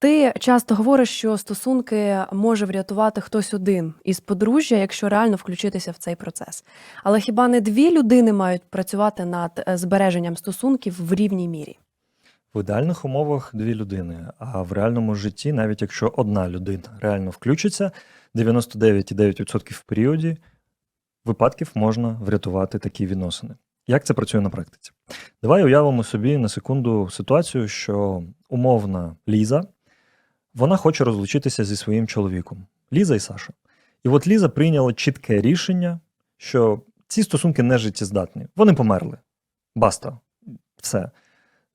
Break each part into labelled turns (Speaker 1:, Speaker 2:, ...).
Speaker 1: Ти часто говориш, що стосунки може врятувати хтось один із подружжя, якщо реально включитися в цей процес. Але хіба не дві людини мають працювати над е, збереженням стосунків в рівній мірі?
Speaker 2: В ідеальних умовах дві людини, а в реальному житті, навіть якщо одна людина реально включиться, 99,9% в періоді випадків можна врятувати такі відносини. Як це працює на практиці? Давай уявимо собі на секунду ситуацію, що умовна Ліза вона хоче розлучитися зі своїм чоловіком. Ліза і Саша. І от Ліза прийняла чітке рішення, що ці стосунки не життєздатні. Вони померли. Баста. Все.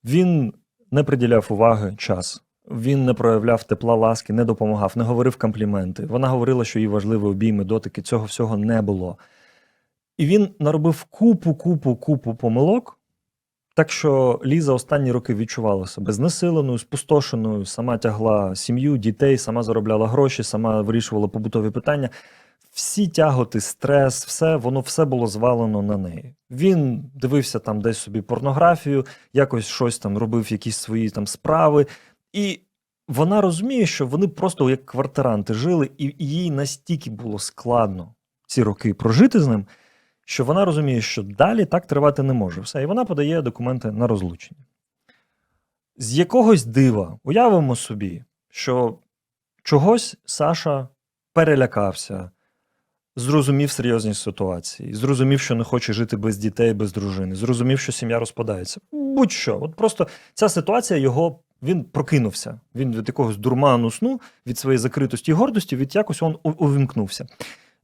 Speaker 2: Він не приділяв уваги час. Він не проявляв тепла ласки, не допомагав, не говорив компліменти. Вона говорила, що їй важливі обійми, дотики. Цього всього не було. І він наробив купу, купу, купу помилок. Так що Ліза останні роки відчувала себе знесиленою, спустошеною, сама тягла сім'ю, дітей, сама заробляла гроші, сама вирішувала побутові питання. Всі тяготи, стрес, все, воно все було звалено на неї. Він дивився там десь собі порнографію, якось щось там робив, якісь свої там справи. І вона розуміє, що вони просто як квартиранти жили, і їй настільки було складно ці роки прожити з ним, що вона розуміє, що далі так тривати не може. Все, і вона подає документи на розлучення. З якогось дива уявимо собі, що чогось Саша перелякався, зрозумів серйозність ситуації, зрозумів, що не хоче жити без дітей, без дружини, зрозумів, що сім'я розпадається. Будь-що. От просто ця ситуація його. Він прокинувся. Він від якогось дурману сну, від своєї закритості і гордості, від якось він увімкнувся.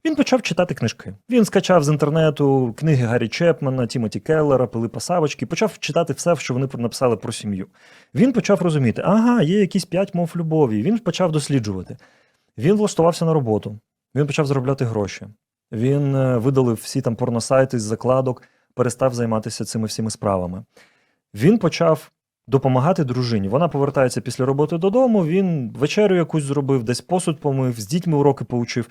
Speaker 2: Він почав читати книжки. Він скачав з інтернету книги Гаррі Чепмана, Тімоті Келлера, Пилипа Савочки, почав читати все, що вони написали про сім'ю. Він почав розуміти, ага, є якісь п'ять мов любові. Він почав досліджувати. Він влаштувався на роботу, він почав заробляти гроші. Він е, видалив всі там порносайти з закладок, перестав займатися цими всіми справами. Він почав допомагати дружині. Вона повертається після роботи додому. Він вечерю якусь зробив, десь посуд помив, з дітьми уроки поучив.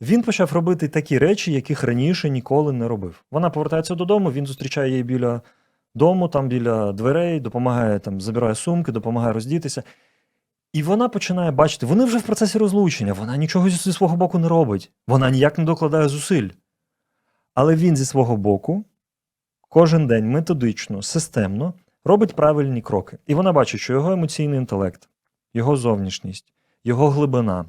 Speaker 2: Він почав робити такі речі, яких раніше ніколи не робив. Вона повертається додому, він зустрічає її біля дому, там біля дверей, допомагає там, забирає сумки, допомагає роздітися. І вона починає бачити, вони вже в процесі розлучення, вона нічого зі свого боку не робить, вона ніяк не докладає зусиль. Але він зі свого боку кожен день методично, системно робить правильні кроки. І вона бачить, що його емоційний інтелект, його зовнішність, його глибина,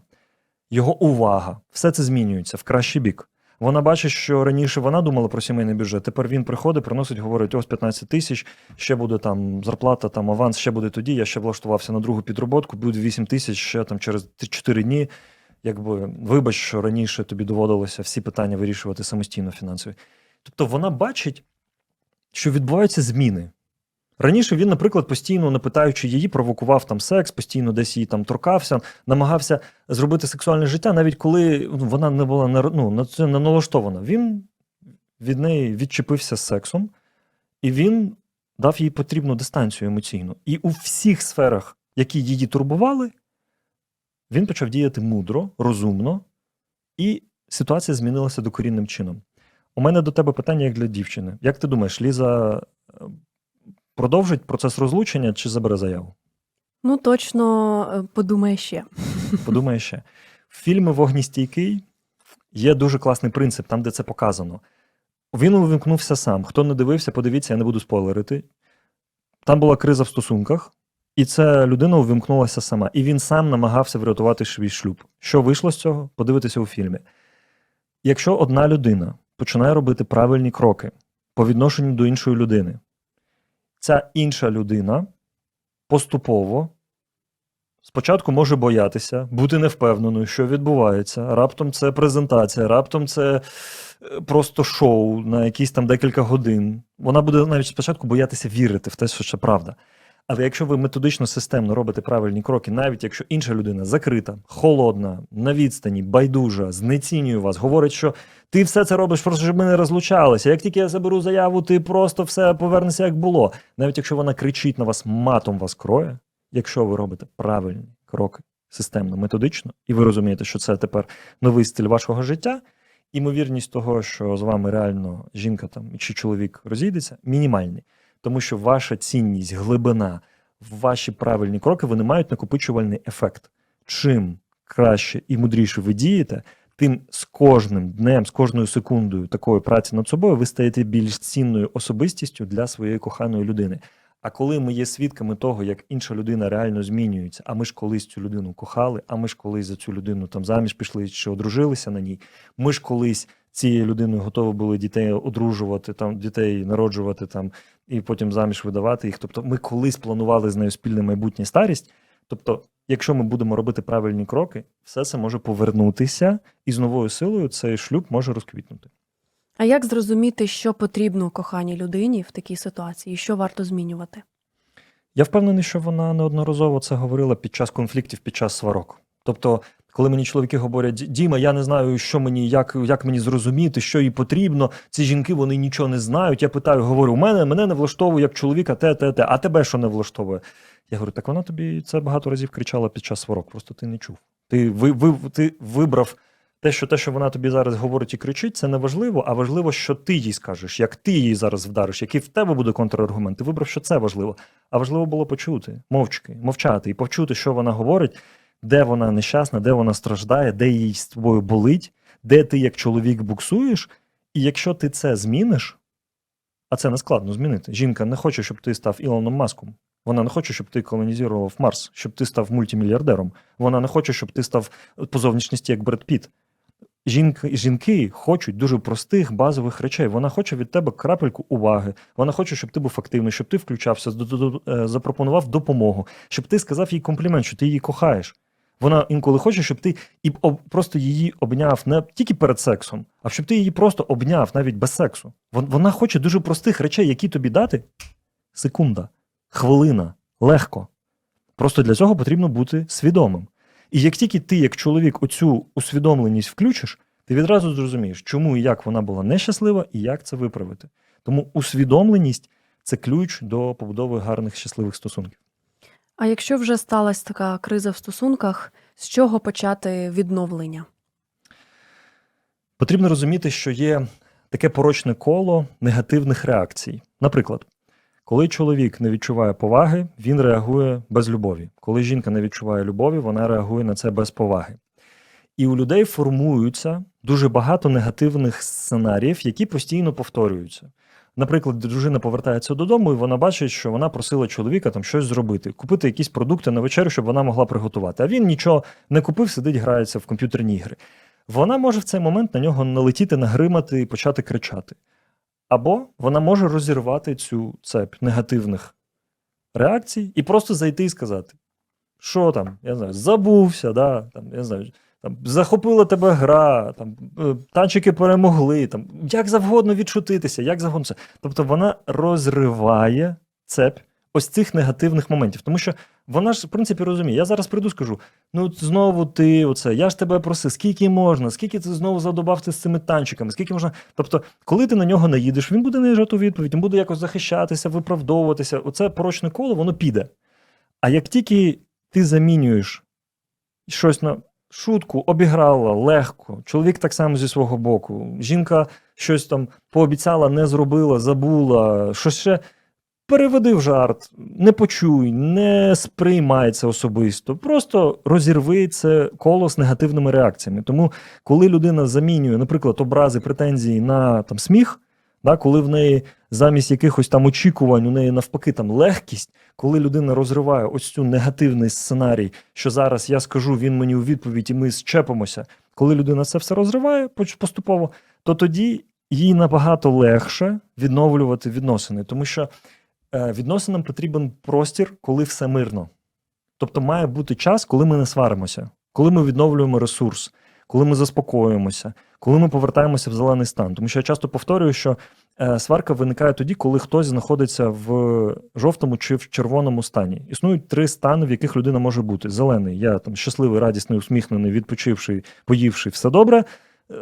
Speaker 2: його увага все це змінюється в кращий бік. Вона бачить, що раніше вона думала про сімейний бюджет. Тепер він приходить, приносить, говорить: ось 15 тисяч, ще буде там зарплата, там аванс, ще буде тоді. Я ще влаштувався на другу підроботку, буде 8 тисяч ще там через 4 дні. Якби вибач, що раніше тобі доводилося всі питання вирішувати самостійно фінансові. Тобто вона бачить, що відбуваються зміни. Раніше він, наприклад, постійно, не питаючи її, провокував там секс, постійно десь її там торкався, намагався зробити сексуальне життя, навіть коли ну, вона не була ну, це не налаштована. Він від неї відчепився з сексом, і він дав їй потрібну дистанцію емоційну. І у всіх сферах, які її турбували, він почав діяти мудро, розумно, і ситуація змінилася докорінним чином. У мене до тебе питання як для дівчини. Як ти думаєш, Ліза продовжить процес розлучення чи забере заяву?
Speaker 1: Ну, точно е, подумай ще.
Speaker 2: Подумай ще. В фільмі Вогністійкий є дуже класний принцип, там, де це показано. Він увімкнувся сам. Хто не дивився, подивіться, я не буду спойлерити. Там була криза в стосунках, і ця людина увімкнулася сама. І він сам намагався врятувати свій шлюб. Що вийшло з цього? Подивитися у фільмі. Якщо одна людина починає робити правильні кроки по відношенню до іншої людини, ця інша людина поступово спочатку може боятися, бути невпевненою, що відбувається. Раптом це презентація, раптом це е, просто шоу на якісь там декілька годин. Вона буде навіть спочатку боятися вірити в те, що це правда. Але якщо ви методично системно робите правильні кроки, навіть якщо інша людина закрита, холодна, на відстані, байдужа, знецінює вас, говорить, що ти все це робиш, просто щоб ми не розлучалися. Як тільки я заберу заяву, ти просто все повернеться як було. Навіть якщо вона кричить на вас, матом вас кроє, якщо ви робите правильні кроки системно, методично, і ви розумієте, що це тепер новий стиль вашого життя, імовірність того, що з вами реально жінка там чи чоловік розійдеться, мінімальний. Тому що ваша цінність, глибина, ваші правильні кроки вони мають накопичувальний ефект. Чим краще і мудріше ви дієте, тим з кожним днем, з кожною секундою такої праці над собою ви стаєте більш цінною особистістю для своєї коханої людини. А коли ми є свідками того, як інша людина реально змінюється, а ми ж колись цю людину кохали, а ми ж колись за цю людину там заміж пішли чи одружилися на ній, ми ж колись цією людиною готові були дітей одружувати, там дітей народжувати там і потім заміж видавати їх. Тобто, ми колись планували з нею спільне майбутнє старість. Тобто, якщо ми будемо робити правильні кроки, все це може повернутися, і з новою силою цей шлюб може розквітнути.
Speaker 1: А як зрозуміти, що потрібно коханій людині в такій ситуації, і що варто змінювати?
Speaker 2: Я впевнений, що вона неодноразово це говорила під час конфліктів, під час сварок. Тобто, коли мені чоловіки говорять, Діма, я не знаю, що мені, як, як мені зрозуміти, що їй потрібно. Ці жінки вони нічого не знають. Я питаю, говорю, у мене мене не влаштовує як чоловіка, те, те, те, а тебе що не влаштовує? Я говорю, так вона тобі це багато разів кричала під час сварок, просто ти не чув. Ти, ви, ви, ти вибрав те, що те, що вона тобі зараз говорить і кричить, це не важливо, а важливо, що ти їй скажеш, як ти її зараз вдариш, який в тебе буде контраргумент. Ти вибрав, що це важливо. А важливо було почути, мовчки, мовчати і почути, що вона говорить, де вона нещасна, де вона страждає, де їй з тобою болить, де ти як чоловік буксуєш. І якщо ти це зміниш, а це не складно змінити. Жінка не хоче, щоб ти став Ілоном Маском. Вона не хоче, щоб ти колонізував Марс, щоб ти став мультимільярдером. Вона не хоче, щоб ти став по зовнішності як Бред Піт. Жінки, жінки хочуть дуже простих базових речей. Вона хоче від тебе крапельку уваги. Вона хоче, щоб ти був активний, щоб ти включався, е, запропонував допомогу, щоб ти сказав їй комплімент, що ти її кохаєш. Вона інколи хоче, щоб ти і просто її обняв не тільки перед сексом, а щоб ти її просто обняв навіть без сексу. Вон- Вона хоче дуже простих речей, які тобі дати секунда, хвилина, легко. Просто для цього потрібно бути свідомим. І як тільки ти, як чоловік, оцю усвідомленість включиш, ти відразу зрозумієш, чому і як вона була нещаслива, і як це виправити. Тому усвідомленість це ключ до побудови гарних щасливих стосунків.
Speaker 1: А якщо вже сталася така криза в стосунках, з чого почати відновлення?
Speaker 2: Потрібно розуміти, що є таке порочне коло негативних реакцій. Наприклад, коли чоловік не відчуває поваги, він реагує без любові. Коли жінка не відчуває любові, вона реагує на це без поваги. І у людей формуються дуже багато негативних сценаріїв, які постійно повторюються. Наприклад, дружина повертається додому, і вона бачить, що вона просила чоловіка там щось зробити, купити якісь продукти на вечерю, щоб вона могла приготувати. А він нічого не купив, сидить, грається в комп'ютерні ігри. Вона може в цей момент на нього налетіти, нагримати і почати кричати. Або вона може розірвати цю цепь негативних реакцій і просто зайти і сказати: що там, я знаю, забувся, да, там, я знаю, там, захопила тебе гра, там, е, танчики перемогли, там, як завгодно відшутитися, як завгодно це. Тобто вона розриває цепь ось цих негативних моментів. Тому що вона ж, в принципі, розуміє, я зараз прийду скажу: ну знову ти, оце, я ж тебе просив, скільки можна, скільки ти знову задобався з цими танчиками, скільки можна. Тобто, коли ти на нього наїдеш, він буде наїжджати у відповідь, він буде якось захищатися, виправдовуватися. Оце порочне коло, воно піде. А як тільки ти замінюєш щось на шутку, обіграла легко, чоловік так само зі свого боку, жінка щось там пообіцяла, не зробила, забула, щось ще. Переведи в жарт, не почуй, не сприймай це особисто. Просто розірви це коло з негативними реакціями. Тому, коли людина замінює, наприклад, образи, претензії на там сміх, да, коли в неї замість якихось там очікувань, у неї навпаки там легкість, коли людина розриває ось цю негативний сценарій, що зараз я скажу, він мені у відповідь, і ми зчепимося. Коли людина це все розриває поступово, то тоді їй набагато легше відновлювати відносини, тому що е, відносинам потрібен простір, коли все мирно. Тобто має бути час, коли ми не сваримося, коли ми відновлюємо ресурс, коли ми заспокоюємося, коли ми повертаємося в зелений стан. Тому що я часто повторюю, що е, сварка виникає тоді, коли хтось знаходиться в жовтому чи в червоному стані. Існують три стани, в яких людина може бути: зелений, я там щасливий, радісний, усміхнений, відпочивший, поївший, все добре.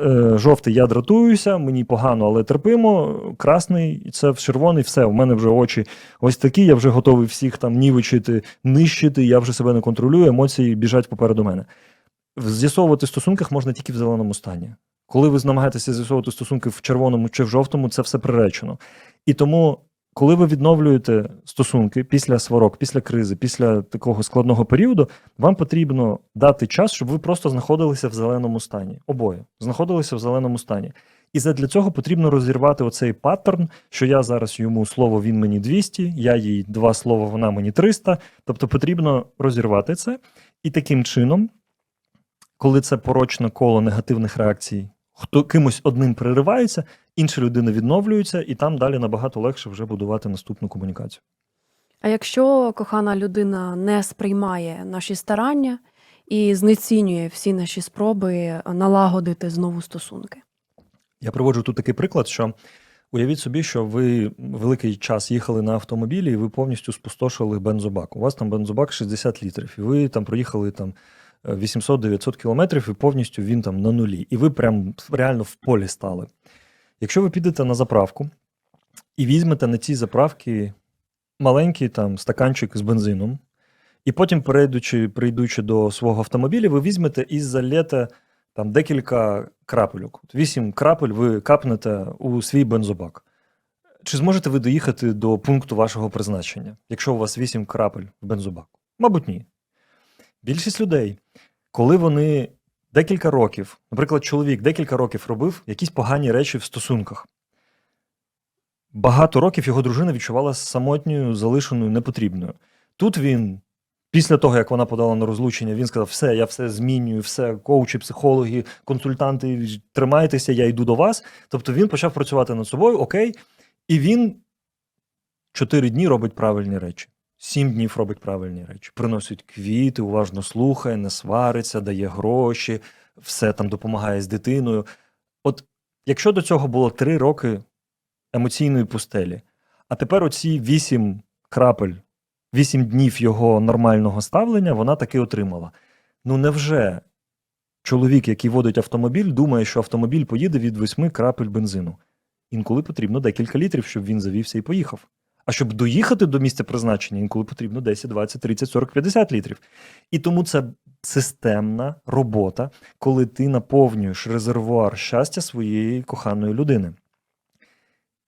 Speaker 2: Е, Жовтий, я дратуюся, мені погано, але терпимо. Красний, це червоний, все. У мене вже очі ось такі. Я вже готовий всіх там нівечити, нищити. Я вже себе не контролюю, емоції біжать попереду мене. З'ясовувати в стосунках можна тільки в зеленому стані. Коли ви намагаєтеся з'ясовувати стосунки в червоному чи в жовтому, це все приречено. І тому коли ви відновлюєте стосунки після сварок, після кризи, після такого складного періоду, вам потрібно дати час, щоб ви просто знаходилися в зеленому стані. Обоє знаходилися в зеленому стані. І для цього потрібно розірвати оцей паттерн, що я зараз йому слово, він мені 200, я їй два слова, вона мені 300. Тобто потрібно розірвати це. І таким чином, коли це порочне коло негативних реакцій, хто кимось одним переривається, інша людина відновлюється, і там далі набагато легше вже будувати наступну комунікацію.
Speaker 1: А якщо кохана людина не сприймає наші старання і знецінює всі наші спроби налагодити знову стосунки?
Speaker 2: Я приводжу тут такий приклад, що уявіть собі, що ви великий час їхали на автомобілі, і ви повністю спустошили бензобак. У вас там бензобак 60 літрів, і ви там проїхали там 800-900 кілометрів, і повністю він там на нулі. І ви прям реально в полі стали. Якщо ви підете на заправку і візьмете на ці заправки маленький там стаканчик з бензином, і потім, перейдучи, прийдучи до свого автомобіля, ви візьмете і залєте там декілька крапельок. От Вісім крапель ви капнете у свій бензобак. Чи зможете ви доїхати до пункту вашого призначення, якщо у вас вісім крапель в бензобаку? Мабуть, ні. Більшість людей, коли вони декілька років, наприклад, чоловік декілька років робив якісь погані речі в стосунках, багато років його дружина відчувала самотньою, залишеною, непотрібною. Тут він, після того, як вона подала на розлучення, він сказав: все, я все змінюю, все, коучі, психологи, консультанти, тримайтеся, я йду до вас. Тобто він почав працювати над собою, окей, і він чотири дні робить правильні речі. Сім днів робить правильні речі. Приносить квіти, уважно слухає, не свариться, дає гроші, все там допомагає з дитиною. От якщо до цього було три роки емоційної пустелі, а тепер оці вісім крапель, вісім днів його нормального ставлення вона таки отримала. Ну невже чоловік, який водить автомобіль, думає, що автомобіль поїде від восьми крапель бензину? Інколи потрібно декілька літрів, щоб він завівся і поїхав. А щоб доїхати до місця призначення, інколи потрібно 10, 20, 30, 40, 50 літрів. І тому це системна робота, коли ти наповнюєш резервуар щастя своєї коханої людини.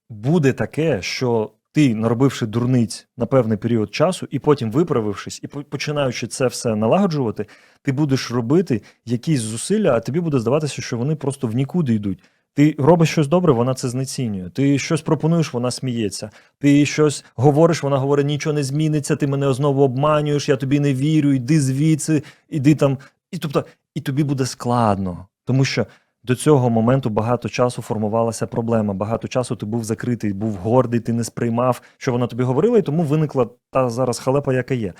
Speaker 2: Буде таке, що ти, наробивши дурниць на певний період часу, і потім виправившись, і починаючи це все налагоджувати, ти будеш робити якісь зусилля, а тобі буде здаватися, що вони просто в нікуди йдуть. Ти робиш щось добре, вона це знецінює. Ти щось пропонуєш, вона сміється. Ти щось говориш, вона говорить, нічого не зміниться, ти мене знову обманюєш, я тобі не вірю, йди звідси, іди там. І тобто, і тобі буде складно, тому що до цього моменту багато часу формувалася проблема. Багато часу ти був закритий, був гордий, ти не сприймав, що вона тобі говорила, і тому виникла та зараз халепа, яка є.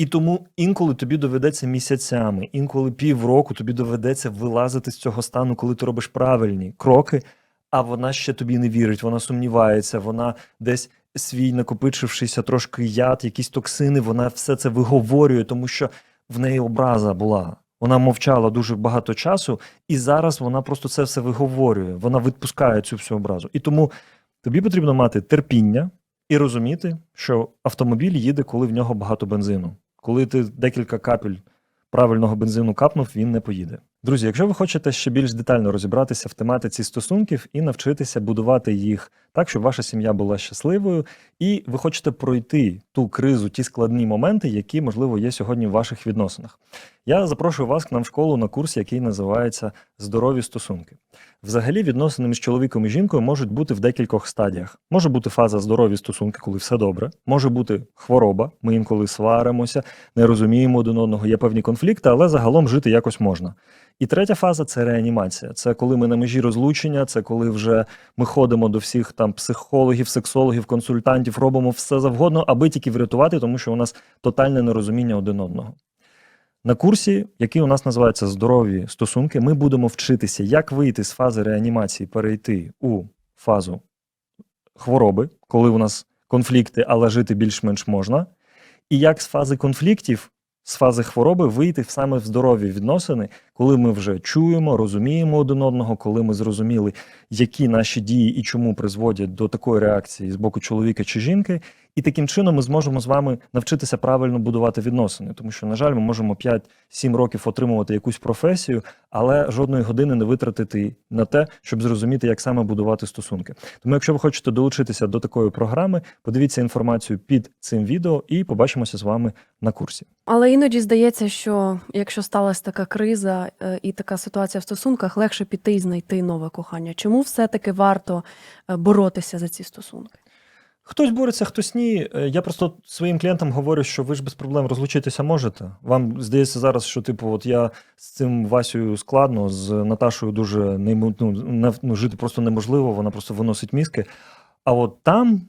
Speaker 2: І тому інколи тобі доведеться місяцями, інколи півроку тобі доведеться вилазити з цього стану, коли ти робиш правильні кроки, а вона ще тобі не вірить, вона сумнівається, вона десь свій накопичившися трошки яд, якісь токсини, вона все це виговорює, тому що в неї образа була. Вона мовчала дуже багато часу, і зараз вона просто це все виговорює. Вона відпускає цю всю образу. І тому тобі потрібно мати терпіння і розуміти, що автомобіль їде, коли в нього багато бензину. Коли ти декілька капель правильного бензину капнув, він не поїде. Друзі, якщо ви хочете ще більш детально розібратися в тематиці стосунків і навчитися будувати їх так, щоб ваша сім'я була щасливою, і ви хочете пройти ту кризу, ті складні моменти, які, можливо, є сьогодні в ваших відносинах. Я запрошую вас к нам в школу на курс, який називається Здорові стосунки. Взагалі, відносини між чоловіком і жінкою можуть бути в декількох стадіях. Може бути фаза здорові стосунки, коли все добре, може бути хвороба, ми інколи сваримося, не розуміємо один одного, є певні конфлікти, але загалом жити якось можна. І третя фаза це реанімація. Це коли ми на межі розлучення, це коли вже ми ходимо до всіх там психологів, сексологів, консультантів, робимо все завгодно, аби тільки врятувати, тому що у нас тотальне нерозуміння один одного. На курсі, який у нас називається Здорові стосунки, ми будемо вчитися, як вийти з фази реанімації, перейти у фазу хвороби, коли у нас конфлікти, але жити більш-менш можна, і як з фази конфліктів, з фази хвороби вийти саме в здорові відносини, коли ми вже чуємо, розуміємо один одного, коли ми зрозуміли, які наші дії і чому призводять до такої реакції з боку чоловіка чи жінки, І таким чином ми зможемо з вами навчитися правильно будувати відносини. Тому що, на жаль, ми можемо 5-7 років отримувати якусь професію, але жодної години не витратити на те, щоб зрозуміти, як саме будувати стосунки. Тому, якщо ви хочете долучитися до такої програми, подивіться інформацію під цим відео і побачимося з вами на курсі.
Speaker 1: Але іноді здається, що якщо сталася така криза е, і така ситуація в стосунках, легше піти і знайти нове кохання. Чому все-таки варто е, боротися за ці стосунки?
Speaker 2: Хтось бореться, хтось ні. Е, Я просто своїм клієнтам говорю, що ви ж без проблем розлучитися можете. Вам здається зараз, що типу, от я з цим Васею складно, з Наташою дуже ну, ну, жити просто неможливо, вона просто виносить мізки. А от там,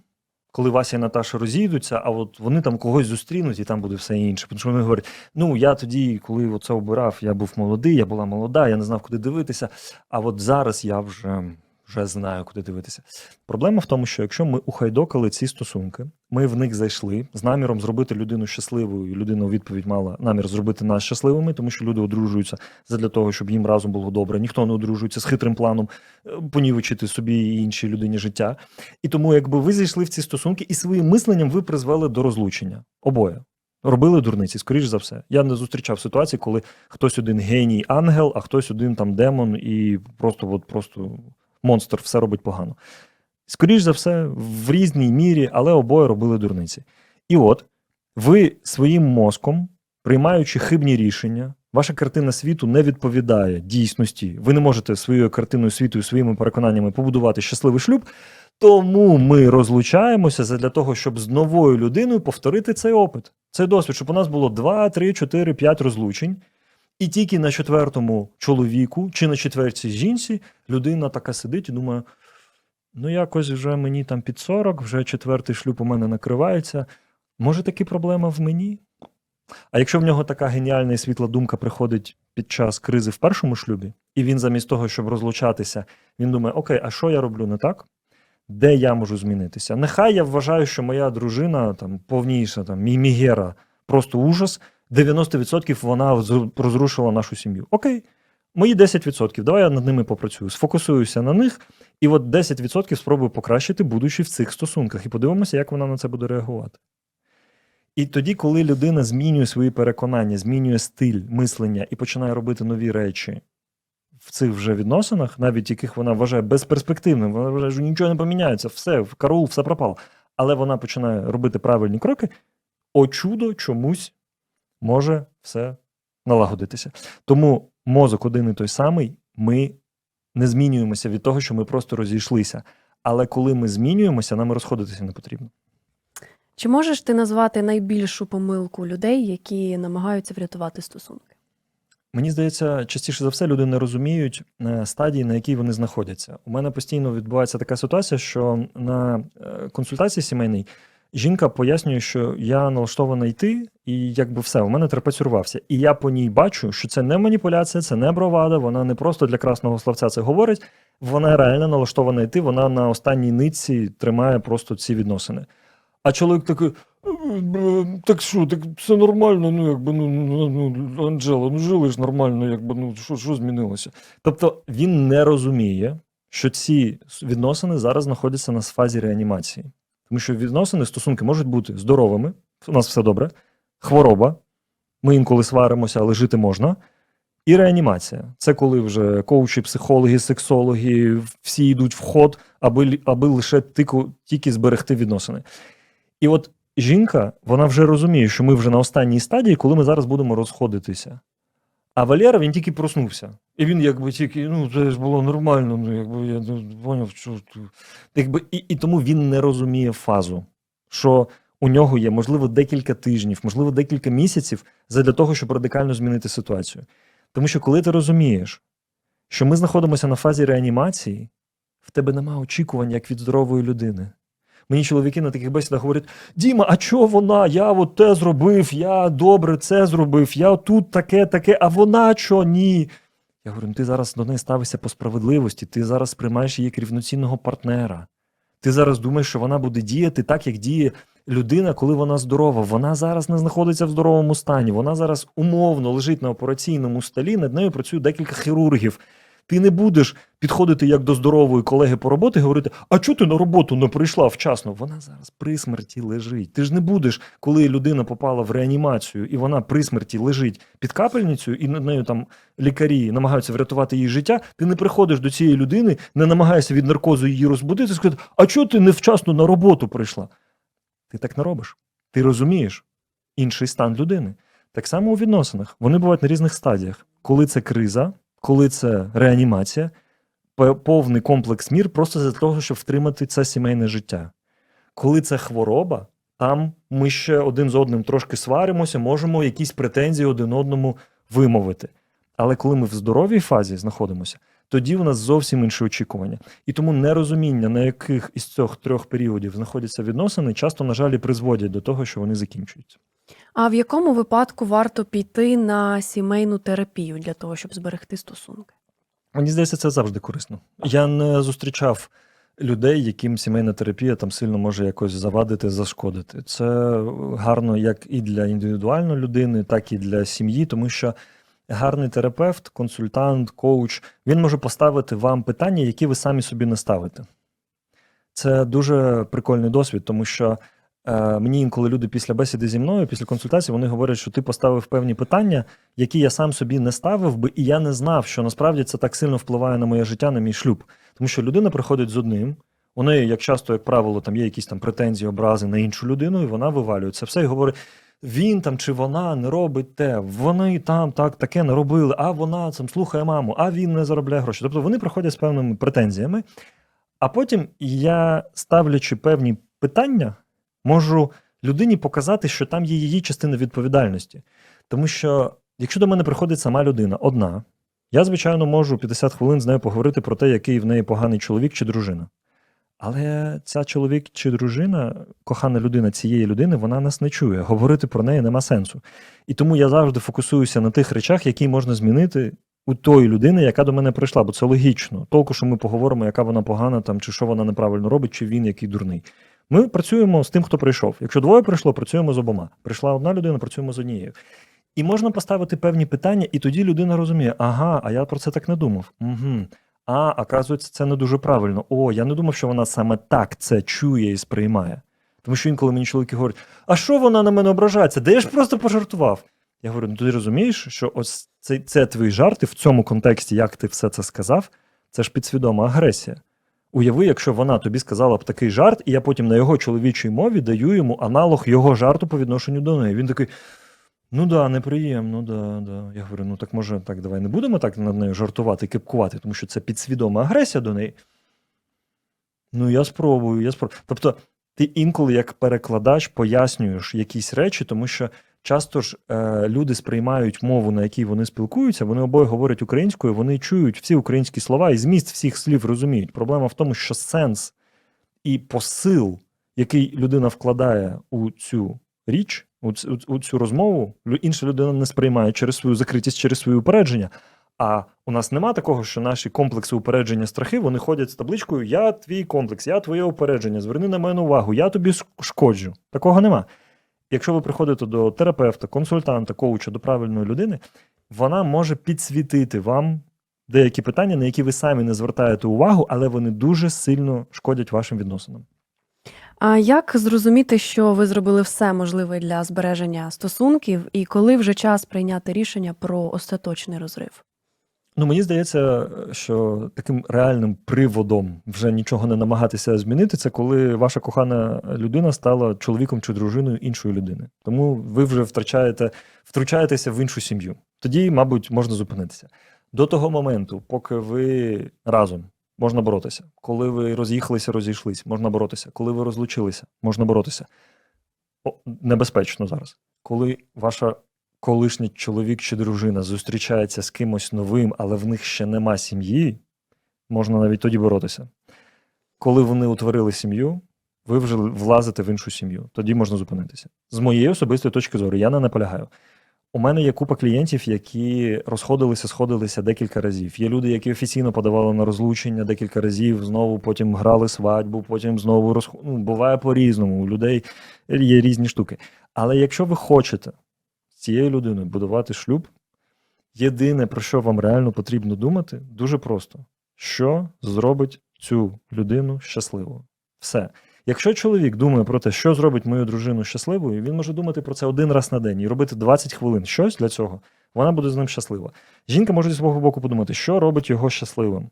Speaker 2: коли Вася і Наташа розійдуться, а от вони там когось зустрінуть, і там буде все інше. Тому що вони говорять: ну я тоді, коли це обирав, я був молодий, я була молода, я не знав, куди дивитися. А от зараз я вже, вже знаю, куди дивитися. Проблема в тому, що якщо ми ухайдокали ці стосунки, ми в них зайшли з наміром зробити людину щасливою, і людина у відповідь мала намір зробити нас щасливими, тому що люди одружуються задля того, щоб їм разом було добре. Ніхто не одружується з хитрим планом е, понівечити собі і іншій людині життя. І тому, якби ви зайшли в ці стосунки, і своїм мисленням ви призвели до розлучення обоє. Робили дурниці, скоріш за все. Я не зустрічав ситуації, коли хтось один геній ангел, а хтось один там демон і просто, от, просто монстр все робить погано. Скоріш за все, в різній мірі, але обоє робили дурниці. І от ви своїм мозком, приймаючи хибні рішення, ваша картина світу не відповідає дійсності. Ви не можете своєю картиною світу і своїми переконаннями побудувати щасливий шлюб. Тому ми розлучаємося для того, щоб з новою людиною повторити цей опит, цей досвід, щоб у нас було 2, 3, 4, 5 розлучень. І тільки на четвертому чоловіку чи на четвертій жінці людина така сидить і думає: ну, якось вже мені там під 40, вже четвертий шлюб у мене накривається. Може, таки проблема в мені? А якщо в нього така геніальна і світла думка приходить під час кризи в першому шлюбі, і він замість того, щоб розлучатися, він думає: Окей, а що я роблю не так? Де я можу змінитися? Нехай я вважаю, що моя дружина там повніша, там мій Мігера, просто ужас. 90% вона розрушила нашу сім'ю. Окей, мої 10%, давай я над ними попрацюю, сфокусуюся на них, і от 10% спробую покращити, будучи в цих стосунках, і подивимося, як вона на це буде реагувати. І тоді, коли людина змінює свої переконання, змінює стиль мислення і починає робити нові речі в цих вже відносинах, навіть яких вона вважає безперспективним, вона вважає, що нічого не поміняється, все, караул, все пропало. Але вона починає робити правильні кроки, о чудо чомусь може все налагодитися. Тому мозок один і той самий, ми не змінюємося від того, що ми просто розійшлися. Але коли ми змінюємося, нам розходитися не потрібно.
Speaker 1: Чи можеш ти назвати найбільшу помилку людей, які намагаються врятувати стосунки?
Speaker 2: Мені здається, частіше за все люди не розуміють е, стадії, на якій вони знаходяться. У мене постійно відбувається така ситуація, що на е, консультації сімейній жінка пояснює, що я налаштована йти, і якби все, у мене терпець урвався. І я по ній бачу, що це не маніпуляція, це не бровада, вона не просто для красного словця це говорить. Вона реально налаштована йти, вона на останній нитці тримає просто ці відносини. А чоловік такий. «Е, Так що, так все нормально, ну якби ну, ну, ну Анджела, ну жили ж нормально, якби ну що, що змінилося? Тобто він не розуміє, що ці відносини зараз знаходяться на фазі реанімації. Тому що відносини, стосунки можуть бути здоровими, у нас все добре, хвороба, ми інколи сваримося, але жити можна. І реанімація. Це коли вже коучі, психологи, сексологи, всі йдуть в ход, аби, аби лише тику, тільки зберегти відносини. І от жінка, вона вже розуміє, що ми вже на останній стадії, коли ми зараз будемо розходитися. А Валера він тільки проснувся. І він якби тільки, ну, це ж було нормально, ну, якби я поняв, що. Якби, і, і тому він не розуміє фазу, що у нього є, можливо, декілька тижнів, можливо, декілька місяців для того, щоб радикально змінити ситуацію. Тому що коли ти розумієш, що ми знаходимося на фазі реанімації, в тебе нема очікувань, як від здорової людини. Мені чоловіки на таких бесідах говорять: Діма, а чого вона? Я от те зробив, я добре це зробив, я тут таке, таке, а вона чого ні? Я говорю, ну ти зараз до неї ставишся по справедливості, ти зараз приймаєш її як рівноцінного партнера. Ти зараз думаєш, що вона буде діяти так, як діє людина, коли вона здорова. Вона зараз не знаходиться в здоровому стані. Вона зараз умовно лежить на операційному столі, над нею працює декілька хірургів. Ти не будеш підходити як до здорової колеги по роботі і говорити: а чого ти на роботу не прийшла вчасно? Вона зараз при смерті лежить. Ти ж не будеш, коли людина попала в реанімацію і вона при смерті лежить під капельницею, і над нею там лікарі намагаються врятувати її життя. Ти не приходиш до цієї людини, не намагаєшся від наркозу її розбудити, і сказати, а чого ти невчасно на роботу прийшла? Ти так не робиш. Ти розумієш інший стан людини. Так само у відносинах. Вони бувають на різних стадіях. Коли це криза, коли це реанімація, повний комплекс мір просто для того, щоб втримати це сімейне життя. Коли це хвороба, там ми ще один з одним трошки сваримося, можемо якісь претензії один одному вимовити. Але коли ми в здоровій фазі знаходимося, тоді у нас зовсім інше очікування. І тому нерозуміння, на яких із цих трьох періодів знаходяться відносини, часто, на жаль, призводять до того, що вони закінчуються.
Speaker 1: А в якому випадку варто піти на сімейну терапію для того, щоб зберегти стосунки?
Speaker 2: Мені здається, це завжди корисно. Я не зустрічав людей, яким сімейна терапія там сильно може якось завадити, зашкодити. Це гарно як і для індивідуальної людини, так і для сім'ї, тому що гарний терапевт, консультант, коуч, він може поставити вам питання, які ви самі собі не ставите. Це дуже прикольний досвід, тому що мені інколи люди після бесіди зі мною, після консультації, вони говорять, що ти поставив певні питання, які я сам собі не ставив би, і я не знав, що насправді це так сильно впливає на моє життя, на мій шлюб. Тому що людина приходить з одним, у неї, як часто, як правило, там є якісь там претензії, образи на іншу людину, і вона вивалює це все і говорить. Він там чи вона не робить те, вони там так таке не робили, а вона там слухає маму, а він не заробляє гроші. Тобто вони приходять з певними претензіями, а потім я, ставлячи певні питання, можу людині показати, що там є її частина відповідальності. Тому що, якщо до мене приходить сама людина одна, я, звичайно, можу 50 хвилин з нею поговорити про те, який в неї поганий чоловік чи дружина. Але ця чоловік чи дружина, кохана людина цієї людини, вона нас не чує. Говорити про неї нема сенсу. І тому я завжди фокусуюся на тих речах, які можна змінити у тої людини, яка до мене прийшла, бо це логічно. Толку, що ми поговоримо, яка вона погана, там, чи що вона неправильно робить, чи він який дурний. Ми працюємо з тим, хто прийшов. Якщо двоє прийшло, працюємо з обома. Прийшла одна людина, працюємо з однією. І можна поставити певні питання, і тоді людина розуміє, ага, а я про це так не думав. Угу. А, оказується, це не дуже правильно. О, я не думав, що вона саме так це чує і сприймає. Тому що інколи мені чоловіки говорять, а що вона на мене ображається? Да я ж просто пожартував. Я говорю: ну ти розумієш, що ось це, це твої жарти в цьому контексті, як ти все це сказав, це ж підсвідома агресія. Уяви, якщо вона тобі сказала б такий жарт, і я потім на його чоловічій мові даю йому аналог його жарту по відношенню до неї. Він такий. Ну да, неприємно, да, да. Я говорю, ну так може, так давай не будемо так над нею жартувати, кипкувати, тому що це підсвідома агресія до неї. Ну, я спробую, я спробую. Тобто, ти інколи як перекладач пояснюєш якісь речі, тому що часто ж е, люди сприймають мову, на якій вони спілкуються, вони обоє говорять українською, вони чують всі українські слова і зміст всіх слів розуміють. Проблема в тому, що сенс і посил, який людина вкладає у цю річ, у, ц- у, у цю розмову, інша людина не сприймає через свою закритість, через свої упередження. А у нас нема такого, що наші комплекси упередження, страхи вони ходять з табличкою Я твій комплекс, я твоє упередження, зверни на мене увагу, я тобі шкоджу. Такого нема. Якщо ви приходите до терапевта, консультанта, коуча, до правильної людини, вона може підсвітити вам деякі питання, на які ви самі не звертаєте увагу, але вони дуже сильно шкодять вашим відносинам.
Speaker 1: А як зрозуміти, що ви зробили все можливе для збереження стосунків, і коли вже час прийняти рішення про остаточний розрив?
Speaker 2: Ну, мені здається, що таким реальним приводом вже нічого не намагатися змінити, це коли ваша кохана людина стала чоловіком чи дружиною іншої людини. Тому ви вже втрачаєте, втручаєтеся в іншу сім'ю. Тоді, мабуть, можна зупинитися. До того моменту, поки ви разом можна боротися. Коли ви роз'їхалися, розійшлися, можна боротися. Коли ви розлучилися, можна боротися. О, небезпечно зараз. Коли ваша колишній чоловік чи дружина зустрічається з кимось новим, але в них ще нема сім'ї, можна навіть тоді боротися. Коли вони утворили сім'ю, ви вже влазите в іншу сім'ю. Тоді можна зупинитися. З моєї особистої точки зору, я не наполягаю. У мене є купа клієнтів, які розходилися, сходилися декілька разів. Є люди, які офіційно подавали на розлучення декілька разів, знову потім грали свадьбу, потім знову розх... ну, буває по-різному. У людей є різні штуки. Але якщо ви хочете цією людиною будувати шлюб, Єдине, про що вам реально потрібно думати, дуже просто: що зробить цю людину щасливою. Все. Якщо чоловік думає про те, що зробить мою дружину щасливою, він може думати про це один раз на день і робити 20 хвилин щось для цього, вона буде з ним щаслива. Жінка може зі свого боку подумати, що робить його щасливим.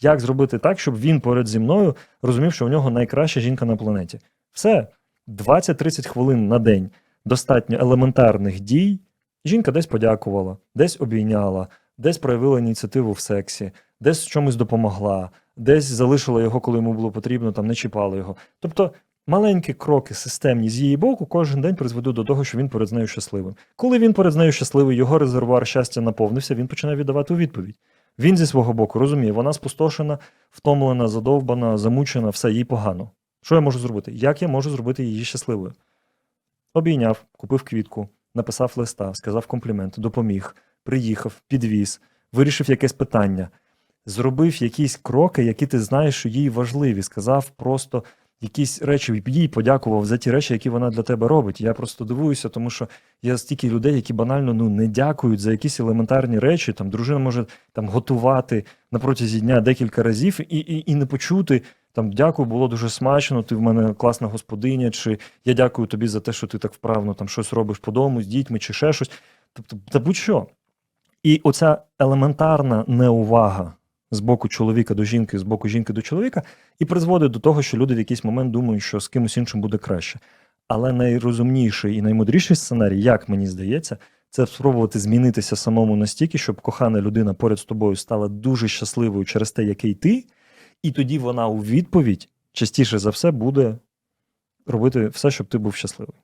Speaker 2: Як зробити так, щоб він поряд зі мною розумів, що в нього найкраща жінка на планеті. Все, 20-30 хвилин на день достатньо елементарних дій. Жінка десь подякувала, десь обійняла, десь проявила ініціативу в сексі, десь в чомусь допомогла, десь залишила його, коли йому було потрібно, там не чіпала його. Тобто маленькі кроки системні з її боку кожен день призведуть до того, що він поряд з нею щасливим. Коли він поряд з нею щасливий, його резервуар щастя наповнився, він починає віддавати у відповідь. Він зі свого боку розуміє, вона спустошена, втомлена, задовбана, замучена, все їй погано. Що я можу зробити? Як я можу зробити її щасливою? Обійняв, купив квітку, написав листа, сказав комплімент, допоміг, приїхав, підвіз, вирішив якесь питання, зробив якісь кроки, які ти знаєш, що їй важливі. Сказав просто якісь речі, їй подякував за ті речі, які вона для тебе робить. Я просто дивуюся, тому що є стільки людей, які банально ну не дякують за якісь елементарні речі. Там дружина може там готувати на протязі дня декілька разів і, і, і не почути. Там дякую, було дуже смачно. Ти в мене класна господиня, чи я дякую тобі за те, що ти так вправно там щось робиш по дому з дітьми, чи ще щось. Тобто, та будь-що. І оця елементарна неувага з боку чоловіка до жінки, з боку жінки до чоловіка, і призводить до того, що люди в якийсь момент думають, що з кимось іншим буде краще. Але найрозумніший і наймудріший сценарій, як мені здається, це спробувати змінитися самому настільки, щоб кохана людина поряд з тобою стала дуже щасливою через те, який ти, і тоді вона у відповідь частіше за все буде робити все, щоб ти був щасливий.